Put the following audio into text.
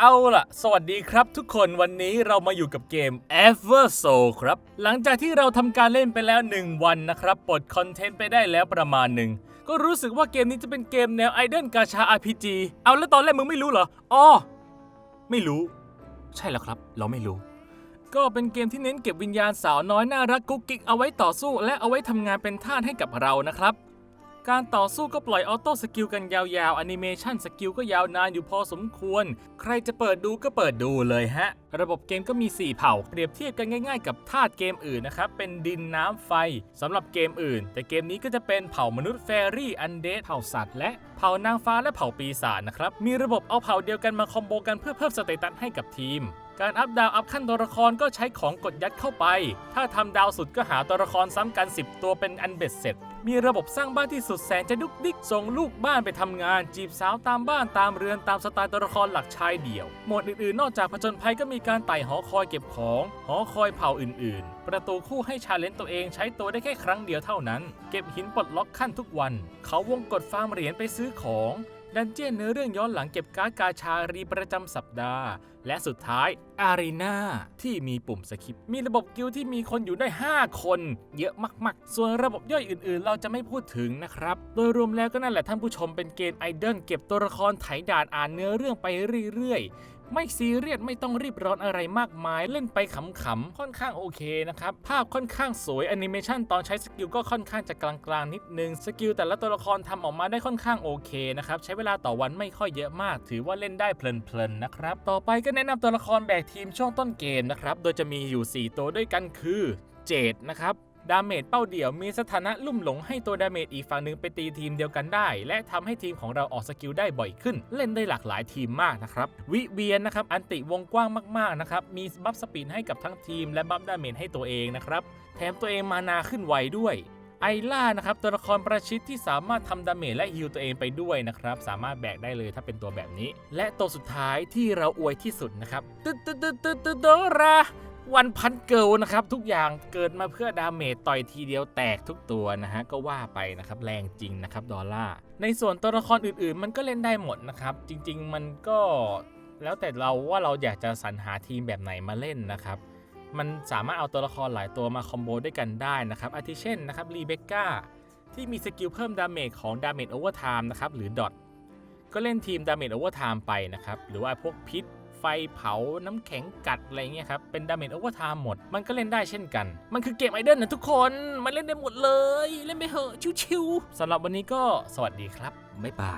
เอาล่ะ สวัสดีครับทุกคนวันนี้เรามาอยู่กับเกม Ever Soul ครับ หลังจากที่เราทำการเล่นไปแล้ว 1 วันนะครับ ปลดคอนเทนต์ไปได้แล้วประมาณหนึ่ง ก็รู้สึกว่าเกมนี้จะเป็นเกมแนว Idol กาชา RPG เอาแล้วตอนแรกมึงไม่รู้เหรออ๋อไม่รู้ ใช่แล้วครับ เราไม่รู้ ก็เป็นเกมที่เน้นเก็บวิญญาณสาวน้อยน่ารักกุ๊กกิ๊กเอาไว้ต่อสู้ และเอาไว้ทำงานเป็นทาสให้กับเรานะครับ การต่อสู้ก็ปล่อยออโต้สกิลกันยาวๆแอนิเมชันสกิลก็ยาวนานอยู่พอสมควร ใครจะเปิดดูก็เปิดดูเลยฮะ ระบบเกมก็มี 4 เผ่า เปรียบเทียบกันง่ายๆกับธาตุเกมอื่นนะครับ เป็นดินน้ำไฟสำหรับเกมอื่น แต่เกมนี้ก็จะเป็นเผ่ามนุษย์แฟรี่อันเดดเผ่าสัตว์และเผ่านางฟ้าและเผ่าปีศาจนะครับมีระบบเอาเผ่าเดียวกันมาคอมโบกันเพื่อเพิ่มสเตตัสให้กับทีม การอัพดาวอัพขั้นตัวละครก็ใช้ของกดยัดเข้าไป ถ้าทำดาวสุดก็หาตัวละครซ้ำกัน 10 ตัวเป็นอันเบ็ดเสร็จ มีระบบสร้างบ้านที่สุดแสนจะดุกดิกส่งลูกบ้านไปทำงาน จีบสาวตามบ้านตามเรือนตามสไตล์ตัวละครหลักชายเดี่ยว หมดอื่นๆ นอกจากผจญภัยก็มีการไต่หอคอยเก็บของ หอคอยเผ่าอื่นๆ ประตูคู่ให้ชาเลนจ์ตัวเองใช้ตัวได้แค่ครั้งเดียวเท่านั้น เก็บหินปลดล็อกขั้นทุกวัน เขาวงกดฟาร์มเหรียญไปซื้อของ ดันเจียนเนื้อเรื่องย้อนหลังเก็บการ์ดกาชารีประจำสัปดาห์ และสุดท้ายอารีนาที่มีปุ่มสคิป มีระบบกิลที่มีคนอยู่ได้ 5 คน เยอะมาก ๆ ส่วนระบบย่อยอื่น ๆ เราจะไม่พูดถึงนะครับ โดยรวมแล้วก็นั่นแหละท่านผู้ชมเป็นเกมไอดอลเก็บตัวละครไถด่านอ่านเนื้อเรื่องไปเรื่อย ๆ ไม่ซีเรียสไม่ต้องรีบร้อนอะไรมากมายเล่นไปขำๆค่อนข้างโอเคนะครับ ภาพค่อนข้างสวยแอนิเมชันตอนใช้สกิลก็ค่อนข้างจะกลางๆนิดนึง สกิลแต่ละตัวละครทำออกมาได้ค่อนข้างโอเคนะครับใช้เวลาต่อวันไม่ค่อยเยอะมาก ถือว่าเล่นได้เพลินๆนะครับ ต่อไปก็แนะนำตัวละครแบกทีมช่วงต้นเกมนะครับโดยจะมีอยู่ 4 ตัวด้วยกันคือ เจดนะครับ ดาเมจเป้าเดี่ยวมีสถานะลุ่มหลงให้ตัวดาเมจอีกฝั่งหนึ่งไปตีทีมเดียวกันได้ และทำให้ทีมของเราออกสกิลได้บ่อยขึ้น เล่นได้หลากหลายทีมมากนะครับวิเวียนนะครับอันติวงกว้างมากๆนะครับมีบัฟสปีดให้กับทั้งทีม และบัฟดาเมจให้ตัวเองนะครับแถมตัวเองมานาขึ้นไวด้วยไอล่านะครับตัวละครประชิดที่สามารถทำดาเมจและฮิลตัวเองไปด้วยนะครับ สามารถแบกได้เลยถ้าเป็นตัวแบบนี้ และตัวสุดท้ายที่เราอวยที่สุดนะครับตึ๊ดตึ๊ดตึ๊ดตึ๊ดตึ๊ดโดรา วันพันเกิลนะครับ ทุกอย่างเกิดมาเพื่อดาเมจต่อยทีเดียวแตกทุกตัวนะฮะ ก็ว่าไปนะครับ แรงจริงนะครับ ดอลลาร์ในส่วนตัวละครอื่นๆ มันก็เล่นได้หมดนะครับ จริง ๆ มันก็แล้วแต่เราว่าเราอยากจะสรรหาทีมแบบไหนมาเล่นนะครับ มันสามารถเอาตัวละครหลายตัวมาคอมโบด้วยกันได้นะครับอาทิเช่นนะครับรีเบคก้าที่มีสกิลเพิ่มดาเมจของดาเมจโอเวอร์ไทม์นะครับหรือดอทก็เล่นทีมดาเมจโอเวอร์ไทม์ไปนะครับ หรือว่าพวกพิษ ไฟเผาน้ำแข็งกัดอะไรเงี้ยครับ เป็นดาเมจโอเวอร์ไทม์หมด มันก็เล่นได้เช่นกัน มันคือเกมไอเดนนะทุกคน มันเล่นได้หมดเลย เล่นไปเหอะชิวๆสำหรับวันนี้ก็สวัสดีครับ บ๊ายบาย